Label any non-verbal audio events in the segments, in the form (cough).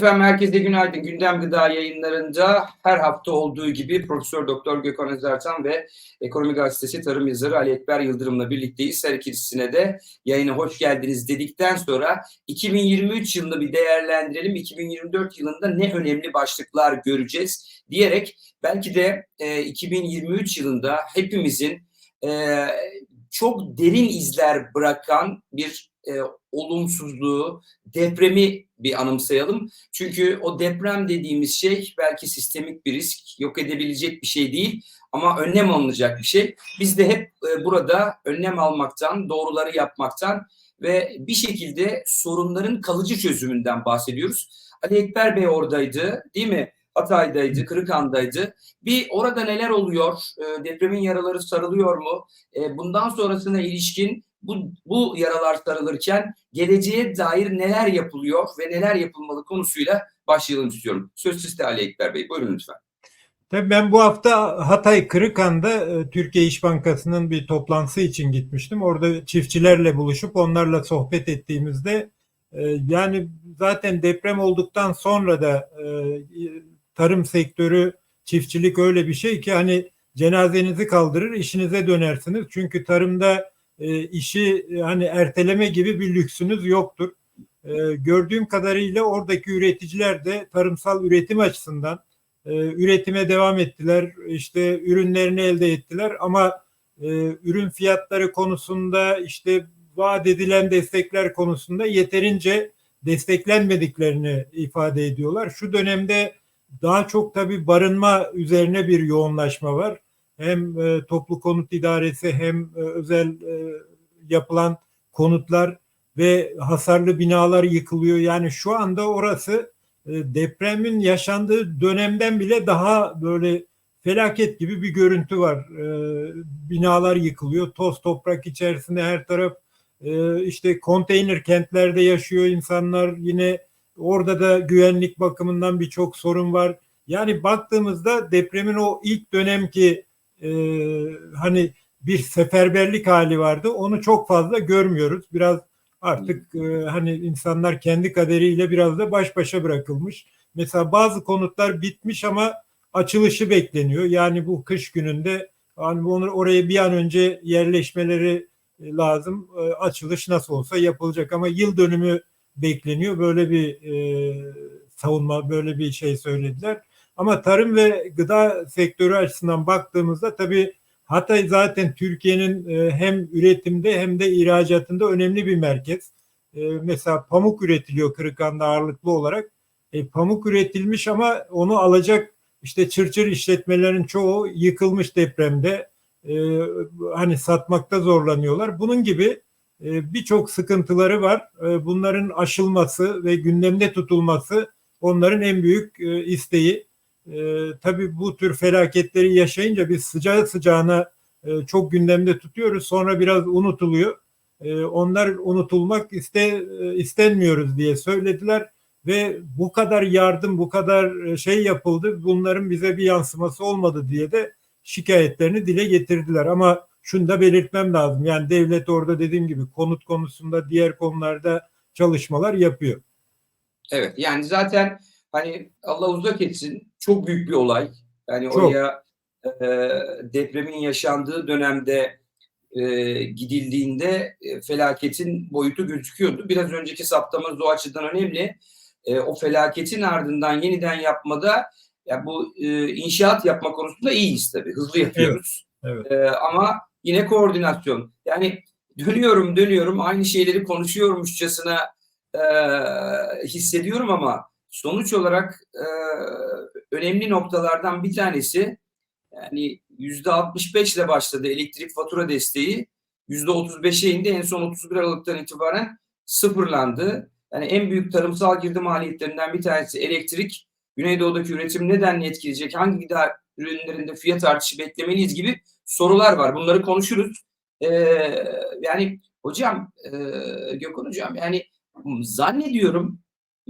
Efendim herkese günaydın. Gündem Gıda yayınlarında her hafta olduğu gibi Profesör Doktor Gökhan Özertan ve Ekonomi Gazetesi tarım yazarı Ali Ekber Yıldırım'la birlikteyiz. Her ikisine de yayına hoş geldiniz dedikten sonra 2023 yılını bir değerlendirelim. 2024 yılında ne önemli başlıklar göreceğiz diyerek belki de e, 2023 yılında hepimizin e, çok derin izler bırakan bir e, olumsuzluğu, depremi bir anımsayalım. Çünkü o deprem dediğimiz şey belki sistemik bir risk, yok edebilecek bir şey değil ama önlem alınacak bir şey. Biz de hep e, burada önlem almaktan, doğruları yapmaktan ve bir şekilde sorunların kalıcı çözümünden bahsediyoruz. Ali Ekber Bey oradaydı değil mi? Hatay'daydı, Kırıkhan'daydı. Bir orada neler oluyor? E, depremin yaraları sarılıyor mu? E, bundan sonrasına ilişkin bu, bu yaralar sarılırken geleceğe dair neler yapılıyor ve neler yapılmalı konusuyla başlayalım istiyorum. Söz sizde Ali Ekber Bey. Buyurun lütfen. Tabii ben bu hafta Hatay Kırıkhan'da e, Türkiye İş Bankası'nın bir toplantısı için gitmiştim. Orada çiftçilerle buluşup onlarla sohbet ettiğimizde e, yani zaten deprem olduktan sonra da e, tarım sektörü, çiftçilik öyle bir şey ki hani cenazenizi kaldırır, işinize dönersiniz. Çünkü tarımda işi hani erteleme gibi bir lüksünüz yoktur. Gördüğüm kadarıyla oradaki üreticiler de tarımsal üretim açısından e, üretime devam ettiler. İşte ürünlerini elde ettiler ama e, ürün fiyatları konusunda işte vaat edilen destekler konusunda yeterince desteklenmediklerini ifade ediyorlar. Şu dönemde daha çok tabii barınma üzerine bir yoğunlaşma var. Hem e, toplu konut idaresi hem e, özel e, yapılan konutlar ve hasarlı binalar yıkılıyor. Yani şu anda orası e, depremin yaşandığı dönemden bile daha böyle felaket gibi bir görüntü var. E, binalar yıkılıyor, toz toprak içerisinde her taraf e, işte konteyner kentlerde yaşıyor insanlar. Yine orada da güvenlik bakımından birçok sorun var. Yani baktığımızda depremin o ilk dönemki hani bir seferberlik hali vardı. Onu çok fazla görmüyoruz. Biraz Artık e, hani insanlar kendi kaderiyle biraz da baş başa bırakılmış. Mesela bazı konutlar bitmiş ama açılışı bekleniyor. Yani bu kış gününde hani onu oraya bir an önce yerleşmeleri e, lazım. E, açılış nasıl olsa yapılacak ama yıl dönümü bekleniyor. Böyle bir e, savunma, böyle bir şey söylediler. Ama tarım ve gıda sektörü açısından baktığımızda tabii Hatay zaten Türkiye'nin e, hem üretimde hem de ihracatında önemli bir merkez. E, mesela pamuk üretiliyor Kırıkhan'da ağırlıklı olarak. E, pamuk üretilmiş ama onu alacak işte çırçır işletmelerin çoğu yıkılmış depremde. hani satmakta zorlanıyorlar. Bunun gibi birçok sıkıntıları var. bunların aşılması ve gündemde tutulması onların en büyük isteği. E, tabii bu tür felaketleri yaşayınca biz sıcağı sıcağına e, çok gündemde tutuyoruz. Sonra biraz unutuluyor. E, onlar unutulmak iste, e, istenmiyoruz diye söylediler ve bu kadar yardım, bu kadar e, şey yapıldı. Bunların bize bir yansıması olmadı diye de şikayetlerini dile getirdiler. Ama şunu da belirtmem lazım. Yani devlet orada dediğim gibi konut konusunda diğer konularda çalışmalar yapıyor. Evet yani zaten hani Allah uzak etsin çok büyük bir olay. Yani çok. oraya e, depremin yaşandığı dönemde e, gidildiğinde e, felaketin boyutu gözüküyordu. Biraz önceki saptamız o açıdan önemli. E, o felaketin ardından yeniden yapmada ya bu e, inşaat yapma konusunda iyiyiz tabii. Hızlı yapıyoruz. Evet, evet. E, ama yine koordinasyon. Yani dönüyorum dönüyorum aynı şeyleri konuşuyormuşçasına e, hissediyorum ama sonuç olarak e, önemli noktalardan bir tanesi yani yüzde 65 ile başladı elektrik fatura desteği yüzde 35'e indi en son 31 Aralık'tan itibaren sıfırlandı. Yani en büyük tarımsal girdi maliyetlerinden bir tanesi elektrik. Güneydoğu'daki üretim nedenle etkileyecek? Hangi gıda ürünlerinde fiyat artışı beklemeliyiz gibi sorular var. Bunları konuşuruz. Ee, yani hocam, e, Gökhan hocam yani zannediyorum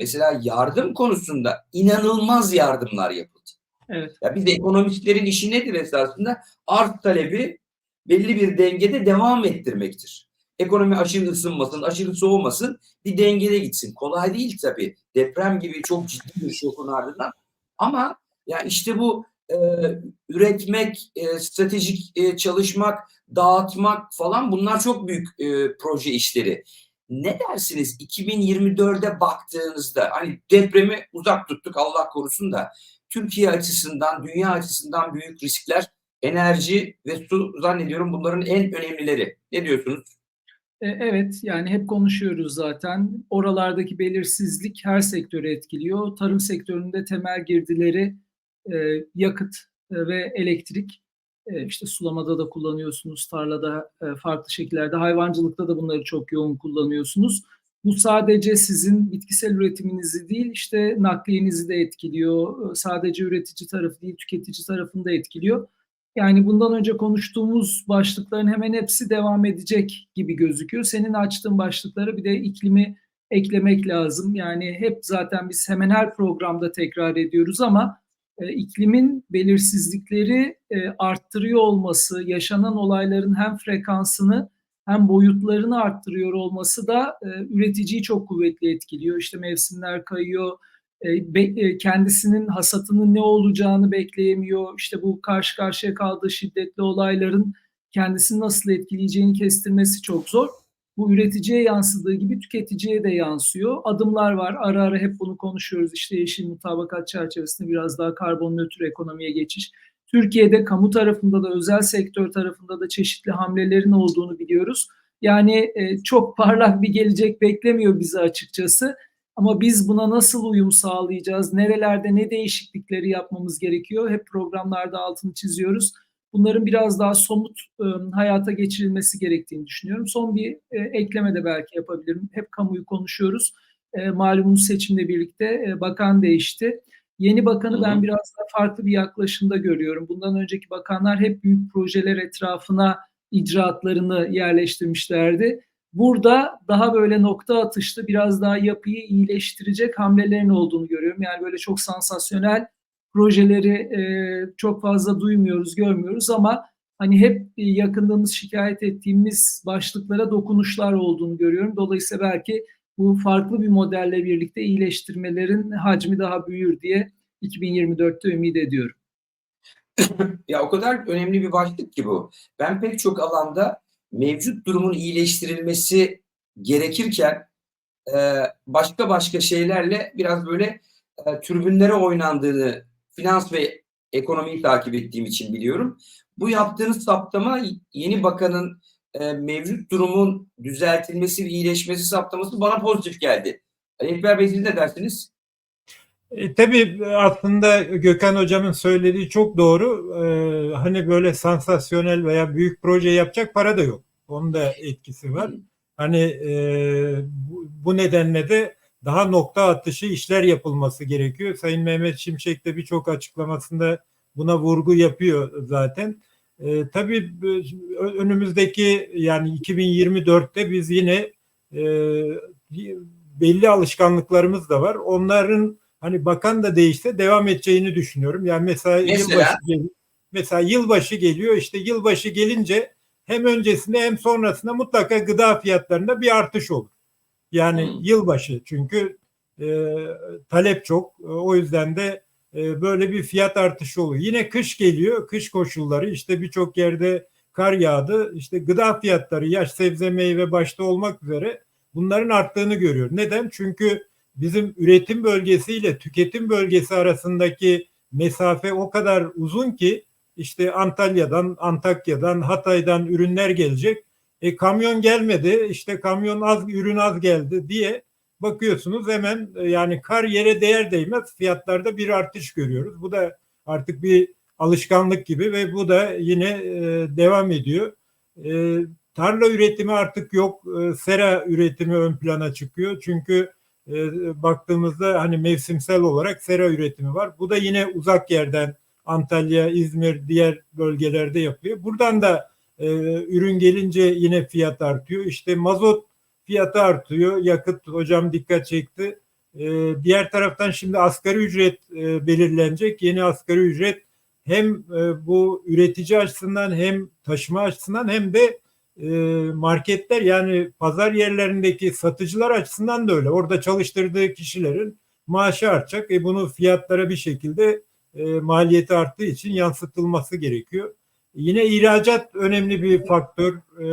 mesela yardım konusunda inanılmaz yardımlar yapıldı. Evet. Ya biz ekonomistlerin işi nedir esasında? Arz talebi belli bir dengede devam ettirmektir. Ekonomi aşırı ısınmasın, aşırı soğumasın. Bir dengede gitsin. Kolay değil tabii. Deprem gibi çok ciddi bir şokun ardından. Ama ya işte bu e, üretmek, e, stratejik e, çalışmak, dağıtmak falan bunlar çok büyük e, proje işleri. Ne dersiniz 2024'e baktığınızda hani depremi uzak tuttuk Allah korusun da Türkiye açısından, dünya açısından büyük riskler enerji ve su zannediyorum bunların en önemlileri. Ne diyorsunuz? E, Evet, yani hep konuşuyoruz zaten. Oralardaki belirsizlik her sektörü etkiliyor. Tarım sektöründe temel girdileri e, yakıt e, ve elektrik. E, işte sulamada da kullanıyorsunuz, tarlada e, farklı şekillerde, hayvancılıkta da bunları çok yoğun kullanıyorsunuz. Bu sadece sizin bitkisel üretiminizi değil, işte nakliyenizi de etkiliyor. E, Sadece üretici tarafı değil, tüketici tarafını da etkiliyor. Yani bundan önce konuştuğumuz başlıkların hemen hepsi devam edecek gibi gözüküyor. Senin açtığın başlıkları bir de iklimi eklemek lazım. Yani hep zaten biz hemen her programda tekrar ediyoruz ama iklimin belirsizlikleri e, arttırıyor olması, yaşanan olayların hem frekansını hem boyutlarını arttırıyor olması da e, üreticiyi çok kuvvetli etkiliyor. İşte mevsimler kayıyor, e, e, kendisinin hasatının ne olacağını bekleyemiyor. İşte bu karşı karşıya kaldığı şiddetli olayların kendisini nasıl etkileyeceğini kestirmesi çok zor. Bu üreticiye yansıdığı gibi tüketiciye de yansıyor. Adımlar var. Ara ara hep bunu konuşuyoruz. İşte yeşil mutabakat çerçevesinde biraz daha karbon nötr ekonomiye geçiş. Türkiye'de kamu tarafında da özel sektör tarafında da çeşitli hamlelerin olduğunu biliyoruz. Yani e, çok parlak bir gelecek beklemiyor bizi açıkçası. Ama biz buna nasıl uyum sağlayacağız? Nerelerde ne değişiklikleri yapmamız gerekiyor? Hep programlarda altını çiziyoruz. Bunların biraz daha somut e, hayata geçirilmesi gerektiğini düşünüyorum. Son bir e, ekleme de belki yapabilirim. Hep kamuyu konuşuyoruz. E, malumunuz seçimle birlikte e, bakan değişti. Yeni bakanı ben biraz daha farklı bir yaklaşımda görüyorum. Bundan önceki bakanlar hep büyük projeler etrafına icraatlarını yerleştirmişlerdi. Burada daha böyle nokta atışlı biraz daha yapıyı iyileştirecek hamlelerin olduğunu görüyorum. Yani böyle çok sansasyonel projeleri e, çok fazla duymuyoruz, görmüyoruz ama hani hep yakındığımız şikayet ettiğimiz başlıklara dokunuşlar olduğunu görüyorum. Dolayısıyla belki bu farklı bir modelle birlikte iyileştirmelerin hacmi daha büyür diye 2024'te ümit ediyorum. Ya o kadar önemli bir başlık ki bu. Ben pek çok alanda mevcut durumun iyileştirilmesi gerekirken e, başka başka şeylerle biraz böyle e, türbünlere oynandığını finans ve ekonomiyi takip ettiğim için biliyorum. Bu yaptığınız saptama yeni bakanın e, mevcut durumun düzeltilmesi ve iyileşmesi saptaması bana pozitif geldi. Ali Ekber Bey siz ne dersiniz? E, tabii aslında Gökhan Hocam'ın söylediği çok doğru. E, hani böyle sansasyonel veya büyük proje yapacak para da yok. Onun da etkisi var. Hani e, bu, bu nedenle de daha nokta atışı işler yapılması gerekiyor. Sayın Mehmet Şimşek de birçok açıklamasında buna vurgu yapıyor zaten. E, tabii önümüzdeki yani 2024'te biz yine e, belli alışkanlıklarımız da var. Onların hani bakan da değişse devam edeceğini düşünüyorum. Yani mesela, Mesela? yılbaşı gel- mesela yılbaşı geliyor. İşte yılbaşı gelince hem öncesinde hem sonrasında mutlaka gıda fiyatlarında bir artış olur. Yani Hmm. yılbaşı çünkü e, talep çok. E, O yüzden de e, böyle bir fiyat artışı oluyor. Yine kış geliyor. Kış koşulları işte birçok yerde kar yağdı. İşte gıda fiyatları yaş sebze meyve başta olmak üzere bunların arttığını görüyor. Neden? Çünkü bizim üretim bölgesiyle tüketim bölgesi arasındaki mesafe o kadar uzun ki işte Antalya'dan, Antakya'dan, Hatay'dan ürünler gelecek. E, kamyon gelmedi, işte kamyon az, ürün az geldi diye bakıyorsunuz hemen e, yani kar yere değer değmez fiyatlarda bir artış görüyoruz. Bu da artık bir alışkanlık gibi ve bu da yine e, devam ediyor. E, tarla üretimi artık yok, e, sera üretimi ön plana çıkıyor. Çünkü e, baktığımızda hani mevsimsel olarak sera üretimi var. Bu da yine uzak yerden Antalya, İzmir, diğer bölgelerde yapıyor. Buradan da ürün gelince yine fiyat artıyor. İşte mazot fiyatı artıyor. Yakıt hocam dikkat çekti. E, diğer taraftan şimdi asgari ücret e, belirlenecek. Yeni asgari ücret hem e, bu üretici açısından hem taşıma açısından hem de e, marketler yani pazar yerlerindeki satıcılar açısından da öyle. Orada çalıştırdığı kişilerin maaşı artacak. E bunu fiyatlara bir şekilde maliyeti arttığı için yansıtılması gerekiyor. Yine ihracat önemli bir faktör. E,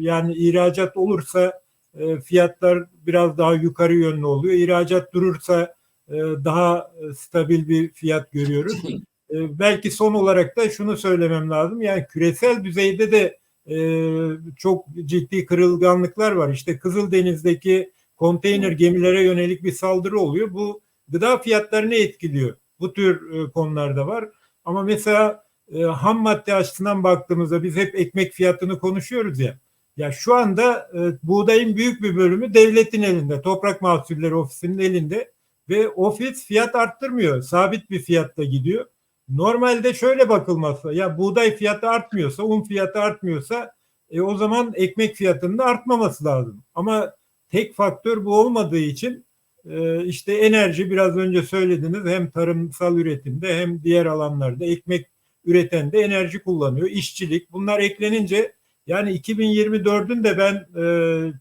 yani ihracat olursa e, fiyatlar biraz daha yukarı yönlü oluyor. İhracat durursa e, daha stabil bir fiyat görüyoruz. (laughs) E, belki son olarak da şunu söylemem lazım. Yani küresel düzeyde de e, çok ciddi kırılganlıklar var. İşte Kızıldeniz'deki konteyner gemilere yönelik bir saldırı oluyor. Bu gıda fiyatlarını etkiliyor. Bu tür e, konularda var. Ama mesela e, ham madde açısından baktığımızda biz hep ekmek fiyatını konuşuyoruz ya. Ya şu anda e, buğdayın büyük bir bölümü devletin elinde. Toprak Mahsulleri Ofisi'nin elinde ve ofis fiyat arttırmıyor. Sabit bir fiyatta gidiyor. Normalde şöyle bakılmazsa ya buğday fiyatı artmıyorsa, un fiyatı artmıyorsa e, o zaman ekmek fiyatının da artmaması lazım. Ama tek faktör bu olmadığı için e, işte enerji biraz önce söylediniz hem tarımsal üretimde hem diğer alanlarda ekmek üreten de enerji kullanıyor. İşçilik bunlar eklenince yani 2024'ün de ben e,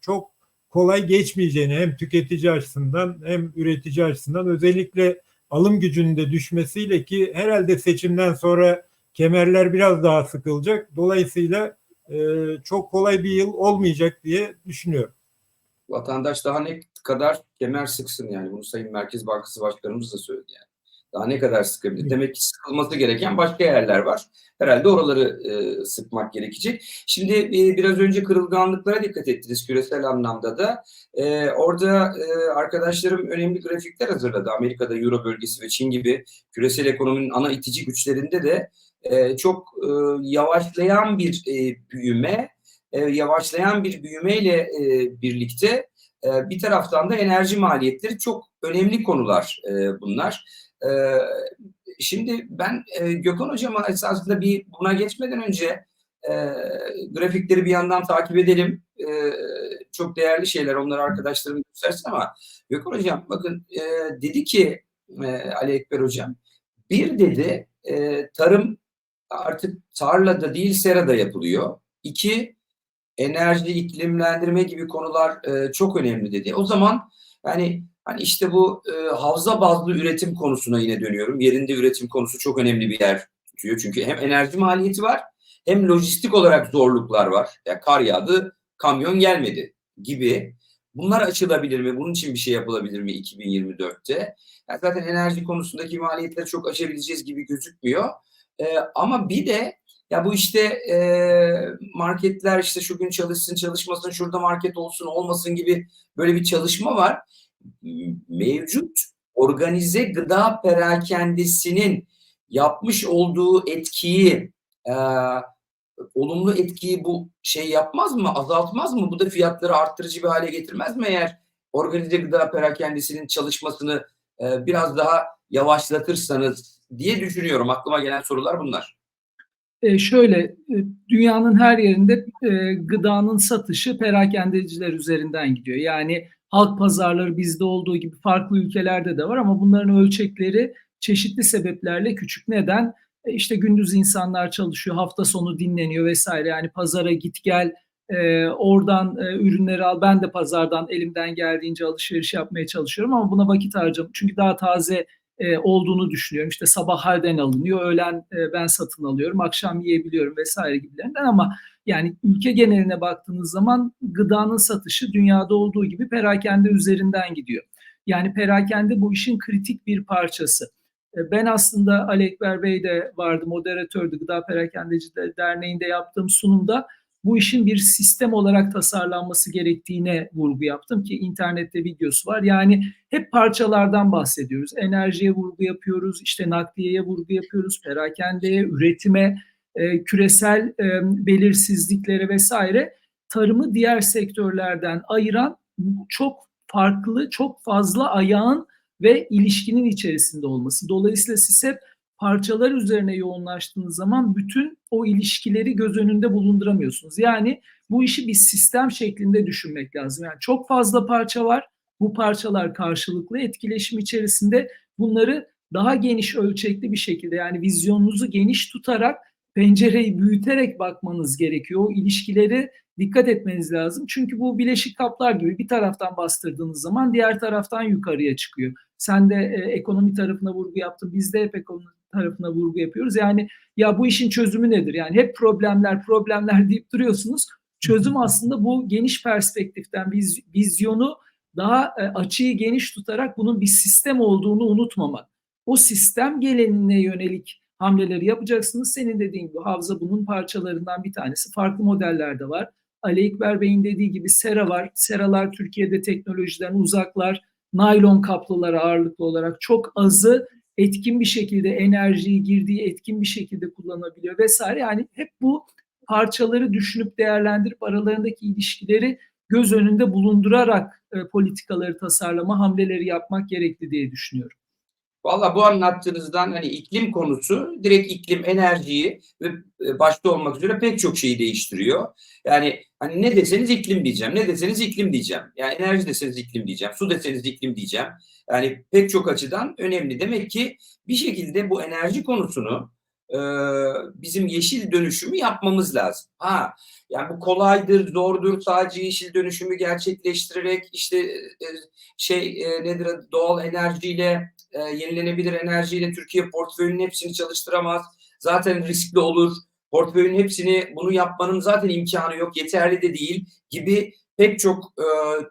çok kolay geçmeyeceğini hem tüketici açısından hem üretici açısından özellikle alım gücünün de düşmesiyle ki herhalde seçimden sonra kemerler biraz daha sıkılacak. Dolayısıyla e, çok kolay bir yıl olmayacak diye düşünüyorum. Vatandaş daha ne kadar kemer sıksın yani bunu Sayın Merkez Bankası Başkanımız da söyledi yani. Daha ne kadar sıkabilir? Demek ki sıkılması gereken başka yerler var. Herhalde oraları e, sıkmak gerekecek. Şimdi e, biraz önce kırılganlıklara dikkat ettiniz küresel anlamda da. E, orada e, arkadaşlarım önemli grafikler hazırladı. Amerika'da Euro bölgesi ve Çin gibi küresel ekonominin ana itici güçlerinde de e, çok e, yavaşlayan bir e, büyüme, e, yavaşlayan bir büyümeyle e, birlikte e, bir taraftan da enerji maliyetleri çok önemli konular e, bunlar. Şimdi ben e, Gökhan Hocam'a esasında bir buna geçmeden önce e, grafikleri bir yandan takip edelim. E, çok değerli şeyler onları arkadaşlarım göstersin ama Gökhan Hocam bakın e, dedi ki e, Ali Ekber Hocam bir dedi e, tarım artık tarlada değil serada yapılıyor. İki enerji, iklimlendirme gibi konular e, çok önemli dedi. O zaman yani Hani işte bu e, havza bazlı üretim konusuna yine dönüyorum. Yerinde üretim konusu çok önemli bir yer tutuyor. Çünkü hem enerji maliyeti var hem lojistik olarak zorluklar var. Ya kar yağdı, kamyon gelmedi gibi. Bunlar açılabilir mi? Bunun için bir şey yapılabilir mi 2024'te? Yani zaten enerji konusundaki maliyetleri çok aşabileceğiz gibi gözükmüyor. E, ama bir de ya bu işte e, marketler işte şu gün çalışsın çalışmasın şurada market olsun olmasın gibi böyle bir çalışma var mevcut organize gıda perakendesinin yapmış olduğu etkiyi e, olumlu etkiyi bu şey yapmaz mı azaltmaz mı bu da fiyatları arttırıcı bir hale getirmez mi eğer organize gıda perakendesinin çalışmasını e, biraz daha yavaşlatırsanız diye düşünüyorum aklıma gelen sorular bunlar. E şöyle dünyanın her yerinde e, gıdanın satışı perakendeciler üzerinden gidiyor. Yani halk pazarları bizde olduğu gibi farklı ülkelerde de var ama bunların ölçekleri çeşitli sebeplerle küçük. Neden? E işte gündüz insanlar çalışıyor, hafta sonu dinleniyor vesaire. Yani pazara git gel, e, oradan e, ürünleri al. Ben de pazardan elimden geldiğince alışveriş yapmaya çalışıyorum ama buna vakit harcam. Çünkü daha taze e, olduğunu düşünüyorum. İşte sabah halden alınıyor, öğlen e, ben satın alıyorum, akşam yiyebiliyorum vesaire gibilerinden ama yani ülke geneline baktığınız zaman gıdanın satışı dünyada olduğu gibi perakende üzerinden gidiyor. Yani perakende bu işin kritik bir parçası. E, ben aslında Ali Ekber Bey de vardı, moderatördü Gıda Perakendeciler Derneği'nde yaptığım sunumda bu işin bir sistem olarak tasarlanması gerektiğine vurgu yaptım ki internette videosu var. Yani hep parçalardan bahsediyoruz. Enerjiye vurgu yapıyoruz, işte nakliyeye vurgu yapıyoruz, perakendeye, üretime, e, küresel e, belirsizliklere vesaire tarımı diğer sektörlerden ayıran çok farklı, çok fazla ayağın ve ilişkinin içerisinde olması. Dolayısıyla siz hep parçalar üzerine yoğunlaştığınız zaman bütün o ilişkileri göz önünde bulunduramıyorsunuz. Yani bu işi bir sistem şeklinde düşünmek lazım. Yani çok fazla parça var. Bu parçalar karşılıklı etkileşim içerisinde bunları daha geniş ölçekli bir şekilde yani vizyonunuzu geniş tutarak pencereyi büyüterek bakmanız gerekiyor. O ilişkileri dikkat etmeniz lazım. Çünkü bu bileşik kaplar gibi bir taraftan bastırdığınız zaman diğer taraftan yukarıya çıkıyor. Sen de e, ekonomi tarafına vurgu yaptın. Biz de hep ekonomi tarafına vurgu yapıyoruz. Yani ya bu işin çözümü nedir? Yani hep problemler problemler (laughs) deyip duruyorsunuz. Çözüm aslında bu geniş perspektiften viz, vizyonu daha e, açıyı geniş tutarak bunun bir sistem olduğunu unutmamak. O sistem gelenine yönelik hamleleri yapacaksınız. Senin dediğin gibi Havza bunun parçalarından bir tanesi. Farklı modeller de var. Ali Ekber Bey'in dediği gibi sera var. Seralar Türkiye'de teknolojiden uzaklar. Naylon kaplılar ağırlıklı olarak çok azı etkin bir şekilde enerjiyi girdiği etkin bir şekilde kullanabiliyor vesaire. Yani hep bu parçaları düşünüp değerlendirip aralarındaki ilişkileri göz önünde bulundurarak e, politikaları tasarlama hamleleri yapmak gerekli diye düşünüyorum. Valla bu anlattığınızdan hani iklim konusu direkt iklim enerjiyi ve e, başta olmak üzere pek çok şeyi değiştiriyor. Yani hani ne deseniz iklim diyeceğim, ne deseniz iklim diyeceğim. Yani enerji deseniz iklim diyeceğim, su deseniz iklim diyeceğim. Yani pek çok açıdan önemli. Demek ki bir şekilde bu enerji konusunu e, bizim yeşil dönüşümü yapmamız lazım. Ha, yani bu kolaydır, zordur. Sadece yeşil dönüşümü gerçekleştirerek işte e, şey e, nedir doğal enerjiyle e, yenilenebilir enerjiyle Türkiye portföyünün hepsini çalıştıramaz. Zaten riskli olur. Portföyün hepsini bunu yapmanın zaten imkanı yok. Yeterli de değil gibi pek çok e,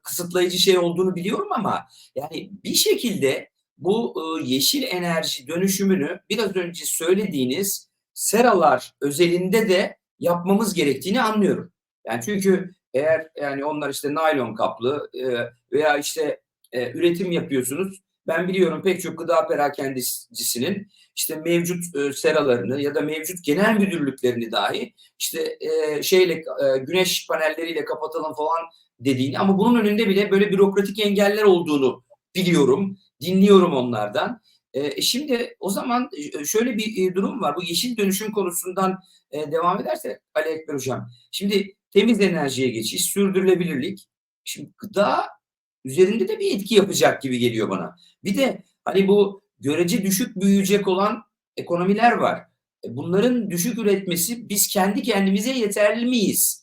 kısıtlayıcı şey olduğunu biliyorum ama yani bir şekilde bu e, yeşil enerji dönüşümünü biraz önce söylediğiniz seralar özelinde de yapmamız gerektiğini anlıyorum. Yani çünkü eğer yani onlar işte naylon kaplı e, veya işte e, üretim yapıyorsunuz ben biliyorum pek çok gıda perakendisinin işte mevcut e, seralarını ya da mevcut genel müdürlüklerini dahi işte e, şeyle e, güneş panelleriyle kapatalım falan dediğini ama bunun önünde bile böyle bürokratik engeller olduğunu biliyorum, dinliyorum onlardan. E, şimdi o zaman e, şöyle bir e, durum var. Bu yeşil dönüşüm konusundan e, devam ederse Ali Ekber Hocam. Şimdi temiz enerjiye geçiş, sürdürülebilirlik. Şimdi gıda üzerinde de bir etki yapacak gibi geliyor bana. Bir de hani bu görece düşük büyüyecek olan ekonomiler var. E, bunların düşük üretmesi biz kendi kendimize yeterli miyiz?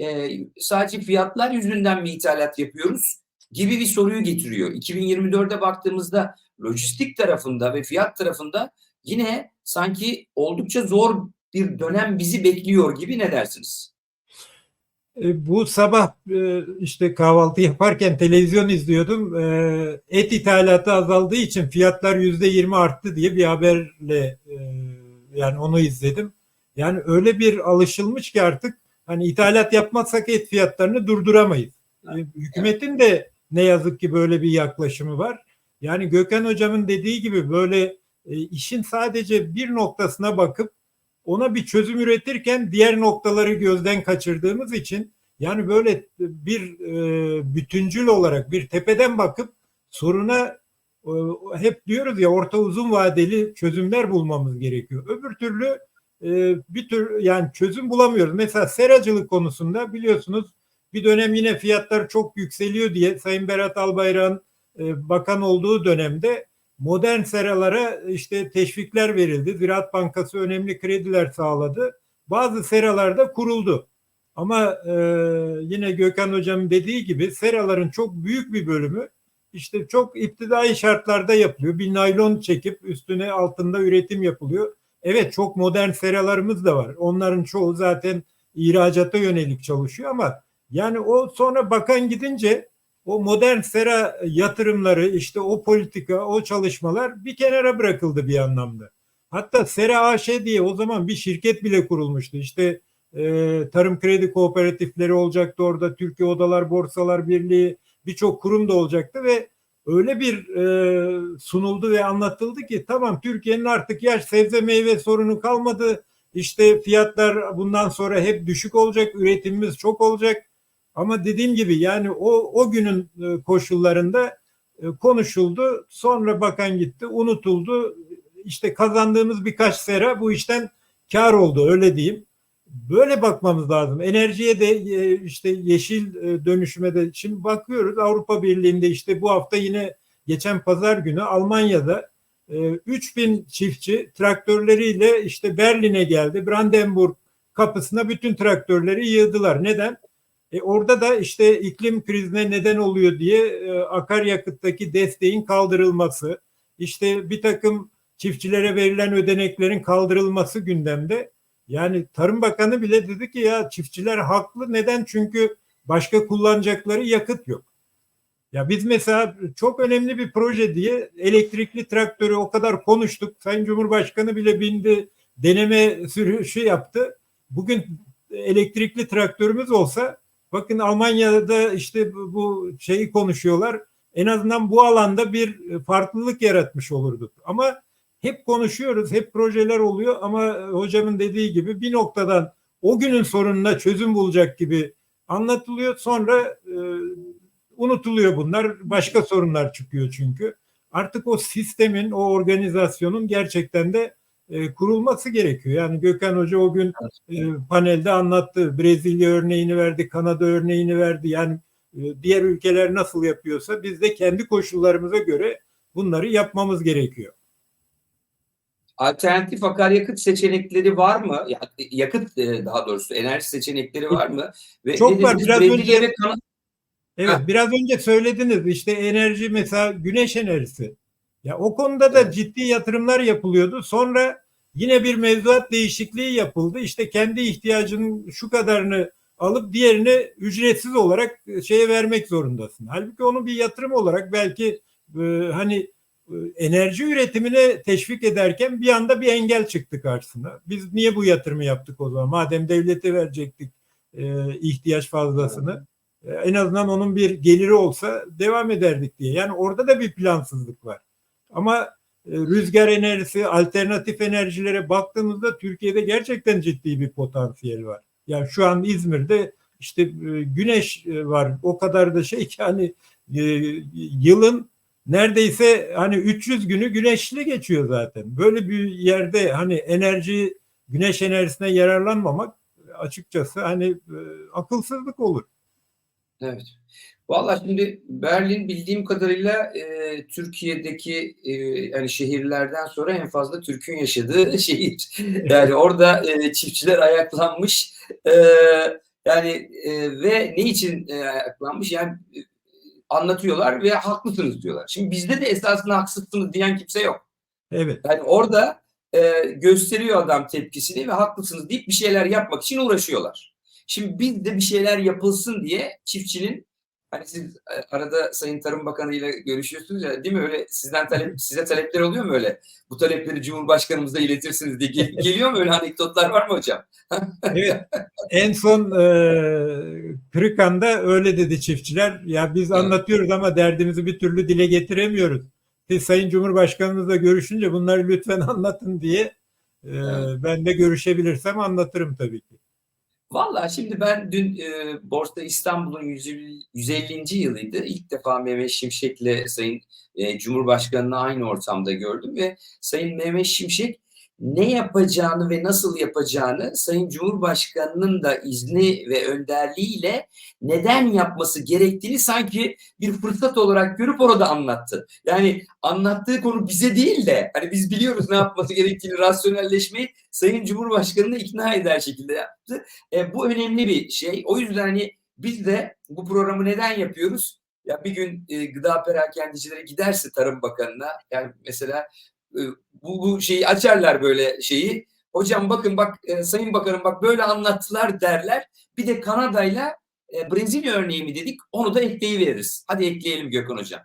Ee, sadece fiyatlar yüzünden mi ithalat yapıyoruz? Gibi bir soruyu getiriyor. 2024'e baktığımızda lojistik tarafında ve fiyat tarafında yine sanki oldukça zor bir dönem bizi bekliyor gibi ne dersiniz? E, bu sabah e, işte kahvaltı yaparken televizyon izliyordum. E, et ithalatı azaldığı için fiyatlar yüzde yirmi arttı diye bir haberle yani onu izledim. Yani öyle bir alışılmış ki artık hani ithalat yapmazsak et fiyatlarını durduramayız. Hükümetin de ne yazık ki böyle bir yaklaşımı var. Yani Gökhan hocamın dediği gibi böyle işin sadece bir noktasına bakıp ona bir çözüm üretirken diğer noktaları gözden kaçırdığımız için yani böyle bir e, bütüncül olarak bir tepeden bakıp soruna e, hep diyoruz ya orta uzun vadeli çözümler bulmamız gerekiyor. Öbür türlü e, bir tür yani çözüm bulamıyoruz. Mesela seracılık konusunda biliyorsunuz bir dönem yine fiyatlar çok yükseliyor diye Sayın Berat Albayrak'ın e, bakan olduğu dönemde modern seralara işte teşvikler verildi. Ziraat Bankası önemli krediler sağladı. Bazı seralarda kuruldu. Ama e, yine Gökhan Hocam dediği gibi seraların çok büyük bir bölümü işte çok iptidai şartlarda yapılıyor. Bir naylon çekip üstüne altında üretim yapılıyor. Evet çok modern seralarımız da var. Onların çoğu zaten ihracata yönelik çalışıyor ama yani o sonra bakan gidince o modern sera yatırımları işte o politika o çalışmalar bir kenara bırakıldı bir anlamda. Hatta Sera AŞ diye o zaman bir şirket bile kurulmuştu. İşte e, tarım kredi kooperatifleri olacaktı orada Türkiye Odalar Borsalar Birliği birçok kurum da olacaktı ve öyle bir e, sunuldu ve anlatıldı ki tamam Türkiye'nin artık yaş sebze meyve sorunu kalmadı. İşte fiyatlar bundan sonra hep düşük olacak, üretimimiz çok olacak ama dediğim gibi yani o o günün e, koşullarında e, konuşuldu. Sonra bakan gitti, unutuldu. İşte kazandığımız birkaç sera bu işten kar oldu öyle diyeyim. Böyle bakmamız lazım. Enerjiye de e, işte yeşil dönüşüme de şimdi bakıyoruz Avrupa Birliği'nde işte bu hafta yine geçen pazar günü Almanya'da 3000 çiftçi traktörleriyle işte Berlin'e geldi. Brandenburg kapısına bütün traktörleri yığdılar. Neden? E orada da işte iklim krizine neden oluyor diye e, akaryakıttaki desteğin kaldırılması, işte bir takım çiftçilere verilen ödeneklerin kaldırılması gündemde. Yani Tarım Bakanı bile dedi ki ya çiftçiler haklı. Neden? Çünkü başka kullanacakları yakıt yok. Ya biz mesela çok önemli bir proje diye elektrikli traktörü o kadar konuştuk. Sayın Cumhurbaşkanı bile bindi, deneme sürüşü yaptı. Bugün elektrikli traktörümüz olsa bakın Almanya'da işte bu- şeyi konuşuyorlar. En azından bu alanda bir farklılık yaratmış olurduk. Ama hep konuşuyoruz, hep projeler oluyor ama hocamın dediği gibi bir noktadan o günün sorununa çözüm bulacak gibi anlatılıyor. Sonra e, unutuluyor bunlar. Başka sorunlar çıkıyor çünkü. Artık o sistemin, o organizasyonun gerçekten de e, kurulması gerekiyor. Yani Gökhan Hoca o gün e, panelde anlattı. Brezilya örneğini verdi, Kanada örneğini verdi. Yani e, diğer ülkeler nasıl yapıyorsa biz de kendi koşullarımıza göre bunları yapmamız gerekiyor. Alternatif akaryakıt seçenekleri var mı? Ya- Yakıt daha doğrusu enerji seçenekleri var mı? Ve Çok var. Biraz önce- Evet, Ha. biraz önce söylediniz işte enerji mesela güneş enerjisi. Ya o konuda da ciddi yatırımlar yapılıyordu. Sonra yine bir mevzuat değişikliği yapıldı. İşte kendi ihtiyacının şu kadarını alıp diğerini ücretsiz olarak e, şeye vermek zorundasın. Halbuki onu bir yatırım olarak belki e, hani e, enerji üretimine teşvik ederken bir anda bir engel çıktı karşısına. Biz niye bu yatırımı yaptık o zaman? Madem devlete verecektik e, ihtiyaç fazlasını. E, en azından onun bir geliri olsa devam ederdik diye. Yani orada da bir plansızlık var. Ama e, rüzgar enerjisi, alternatif enerjilere baktığımızda Türkiye'de gerçekten ciddi bir potansiyel var. Yani şu an İzmir'de işte e, güneş e, var. O kadar da şey ki hani yılın neredeyse hani 300 günü güneşli geçiyor zaten. Böyle bir yerde hani enerji güneş enerjisine yararlanmamak açıkçası hani akılsızlık olur. Evet. Vallahi şimdi Berlin bildiğim kadarıyla e, Türkiye'deki e, yani şehirlerden sonra en fazla Türk'ün yaşadığı (laughs) şehir. Yani orada e, çiftçiler ayaklanmış. E, yani e, ve ne için e, ayaklanmış? Yani e, anlatıyorlar ve haklısınız diyorlar. Şimdi bizde de esasında haksızsınız diyen kimse yok. Evet. Yani orada e, gösteriyor adam tepkisini ve haklısınız deyip bir şeyler yapmak için uğraşıyorlar. Şimdi biz de bir şeyler yapılsın diye çiftçinin hani siz e, arada Sayın Tarım Bakanı ile görüşüyorsunuz ya değil mi öyle sizden talep size talepler oluyor mu öyle? Bu talepleri Cumhurbaşkanımıza iletirsiniz diye Gel- geliyor mu öyle anekdotlar var mı hocam? (laughs) Evet. En son e, Kırıkan'da öyle dedi çiftçiler. Ya biz anlatıyoruz ama derdimizi bir türlü dile getiremiyoruz. Siz Sayın Cumhurbaşkanımızla görüşünce bunları lütfen (laughs) anlatın diye e, Evet. ben de görüşebilirsem anlatırım tabii ki. Vallahi şimdi ben dün e, Borsa İstanbul'un 150. 150. yılıydı. İlk defa Mehmet Şimşek'le Sayın e, Cumhurbaşkanı'nı aynı ortamda gördüm ve Sayın Mehmet Şimşek ne yapacağını ve nasıl yapacağını Sayın Cumhurbaşkanı'nın da izni ve önderliğiyle neden yapması gerektiğini sanki bir fırsat olarak görüp orada anlattı. Yani anlattığı konu bize değil de hani biz biliyoruz ne yapması gerektiğini rasyonelleşmeyi Sayın Cumhurbaşkanı'nı ikna eder şekilde yaptı. E, bu önemli bir şey. O yüzden hani biz de bu programı neden yapıyoruz? Ya bir gün e, gıda perakendicileri giderse Tarım Bakanı'na yani mesela bu, bu şeyi açarlar böyle şeyi. Hocam bakın bak e, Sayın Bakanım bak böyle anlattılar derler. Bir de Kanada'yla e, Brezilya örneği mi dedik onu da ekleyiveririz. Hadi ekleyelim Gökhan Hocam.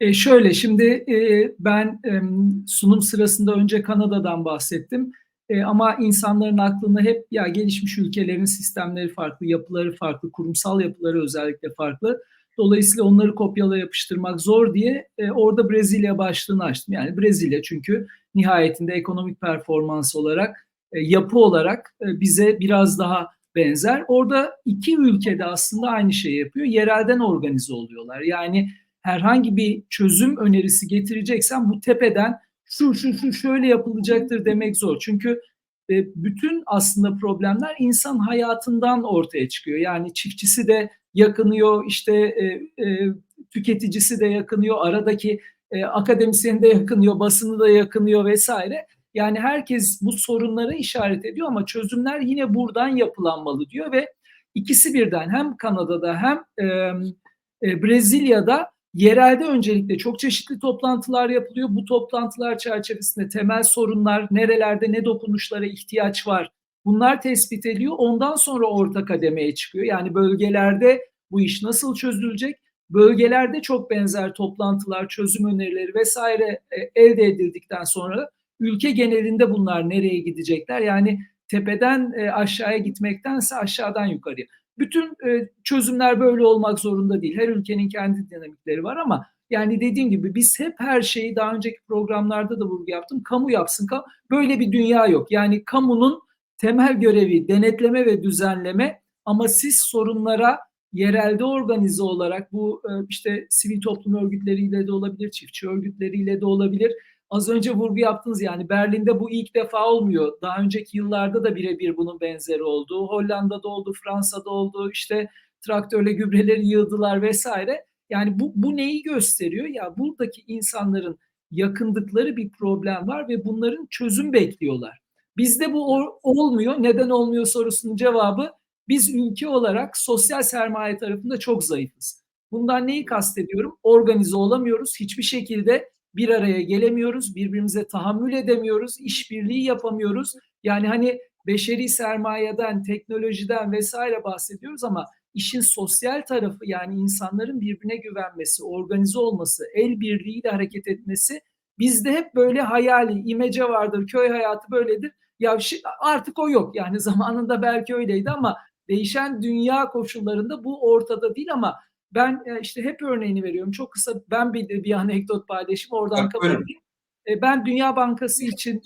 E şöyle şimdi e, ben e, sunum sırasında önce Kanada'dan bahsettim. E, ama insanların aklına hep ya gelişmiş ülkelerin sistemleri farklı, yapıları farklı, kurumsal yapıları özellikle farklı. Dolayısıyla onları kopyala yapıştırmak zor diye e, orada Brezilya başlığını açtım. Yani Brezilya çünkü nihayetinde ekonomik performans olarak, e, yapı olarak e, bize biraz daha benzer. Orada iki ülkede aslında aynı şeyi yapıyor. Yerelden organize oluyorlar. Yani herhangi bir çözüm önerisi getireceksen bu tepeden şu şu şu şöyle yapılacaktır demek zor. Çünkü e, bütün aslında problemler insan hayatından ortaya çıkıyor. Yani çiftçisi de yakınıyor, işte e, e, tüketicisi de yakınıyor, aradaki e, akademisyeni de yakınıyor, basını da yakınıyor vesaire. Yani herkes bu sorunları işaret ediyor ama çözümler yine buradan yapılanmalı diyor ve ikisi birden hem Kanada'da hem e, e, Brezilya'da yerelde öncelikle çok çeşitli toplantılar yapılıyor. Bu toplantılar çerçevesinde temel sorunlar, nerelerde ne dokunuşlara ihtiyaç var bunlar tespit ediliyor. Ondan sonra orta kademeye çıkıyor. Yani bölgelerde bu iş nasıl çözülecek? Bölgelerde çok benzer toplantılar, çözüm önerileri vesaire e, elde edildikten sonra ülke genelinde bunlar nereye gidecekler? Yani tepeden e, aşağıya gitmektense aşağıdan yukarıya. Bütün e, çözümler böyle olmak zorunda değil. Her ülkenin kendi dinamikleri var ama yani dediğim gibi biz hep her şeyi daha önceki programlarda da vurgu yaptım. Kamu yapsın. Böyle bir dünya yok. Yani kamunun temel görevi denetleme ve düzenleme ama siz sorunlara yerelde organize olarak bu işte sivil toplum örgütleriyle de olabilir, çiftçi örgütleriyle de olabilir. Az önce vurgu yaptınız yani Berlin'de bu ilk defa olmuyor. Daha önceki yıllarda da birebir bunun benzeri oldu. Hollanda'da oldu, Fransa'da oldu. İşte traktörle gübreleri yığdılar vesaire. Yani bu, bu neyi gösteriyor? Ya buradaki insanların yakındıkları bir problem var ve bunların çözüm bekliyorlar. Bizde bu olmuyor. Neden olmuyor sorusunun cevabı biz ülke olarak sosyal sermaye tarafında çok zayıfız. Bundan neyi kastediyorum? Organize olamıyoruz. Hiçbir şekilde bir araya gelemiyoruz. Birbirimize tahammül edemiyoruz. işbirliği yapamıyoruz. Yani hani beşeri sermayeden, teknolojiden vesaire bahsediyoruz ama işin sosyal tarafı yani insanların birbirine güvenmesi, organize olması, el birliğiyle hareket etmesi bizde hep böyle hayali, imece vardır, köy hayatı böyledir. Ya artık o yok. Yani (laughs) zamanında belki öyleydi ama değişen dünya koşullarında bu ortada değil ama ben işte hep örneğini veriyorum. Çok kısa ben bir, bir anekdot paylaşayım oradan kapatayım. Ben Dünya Bankası için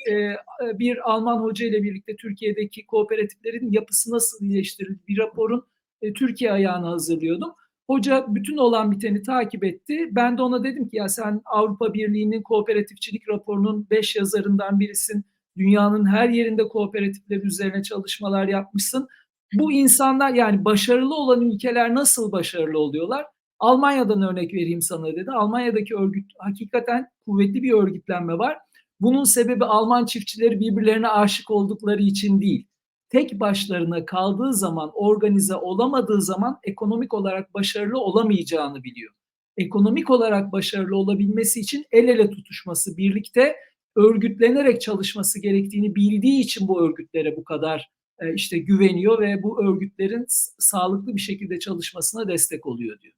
bir Alman hoca ile birlikte Türkiye'deki kooperatiflerin yapısı nasıl iyileştirilir bir raporun Türkiye ayağını hazırlıyordum. Hoca bütün olan biteni takip etti. Ben de ona dedim ki ya sen Avrupa Birliği'nin kooperatifçilik raporunun beş yazarından birisin. Dünyanın her yerinde kooperatifler üzerine çalışmalar yapmışsın. Bu insanlar yani başarılı olan ülkeler nasıl başarılı oluyorlar? Almanya'dan örnek vereyim sana dedi. Almanya'daki örgüt hakikaten kuvvetli bir örgütlenme var. Bunun sebebi Alman çiftçileri birbirlerine aşık oldukları için değil. Tek başlarına kaldığı zaman, organize olamadığı zaman ekonomik olarak başarılı olamayacağını biliyor. Ekonomik olarak başarılı olabilmesi için el ele tutuşması, birlikte örgütlenerek çalışması gerektiğini bildiği için bu örgütlere bu kadar işte güveniyor ve bu örgütlerin sağlıklı bir şekilde çalışmasına destek oluyor diyor.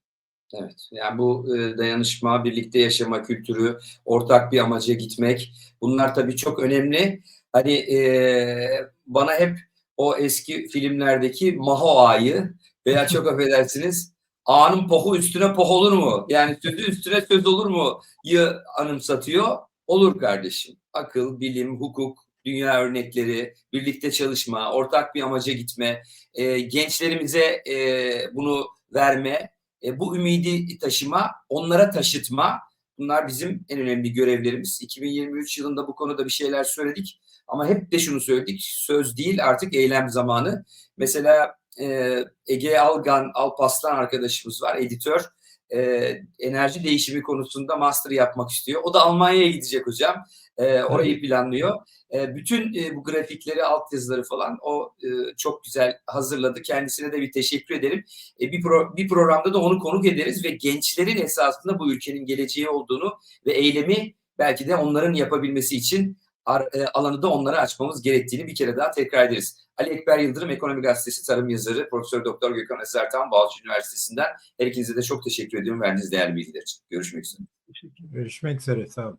Evet, yani bu dayanışma, birlikte yaşama kültürü, ortak bir amaca gitmek, bunlar tabii çok önemli. Hani e, bana hep o eski filmlerdeki Maho Ağa'yı veya çok (laughs) affedersiniz ağanın pohu üstüne poh olur mu? Yani sözü üstüne söz olur mu? yı anımsatıyor. Olur kardeşim. Akıl, bilim, hukuk, dünya örnekleri, birlikte çalışma, ortak bir amaca gitme, e, gençlerimize e, bunu verme, e, bu ümidi taşıma, onlara taşıtma. Bunlar bizim en önemli görevlerimiz. 2023 yılında bu konuda bir şeyler söyledik ama hep de şunu söyledik. Söz değil artık eylem zamanı. Mesela e, Ege Algan, Alpaslan arkadaşımız var, editör. E, enerji değişimi konusunda master yapmak istiyor. O da Almanya'ya gidecek hocam. E, orayı planlıyor. E, bütün e, bu grafikleri, altyazıları falan o e, çok güzel hazırladı. Kendisine de bir teşekkür ederim. E, bir, pro, bir programda da onu konuk ederiz ve gençlerin esasında bu ülkenin geleceği olduğunu ve eylemi belki de onların yapabilmesi için e, alanı da onlara açmamız gerektiğini bir kere daha tekrar ederiz. Ali Ekber Yıldırım Ekonomi Gazetesi tarım yazarı Profesör Doktor Gökhan Ezertan Boğaziçi Üniversitesi'nden her ikinize de çok teşekkür ediyorum verdiğiniz değerli bilgiler için. Görüşmek üzere. Görüşmek üzere. Sağ olun.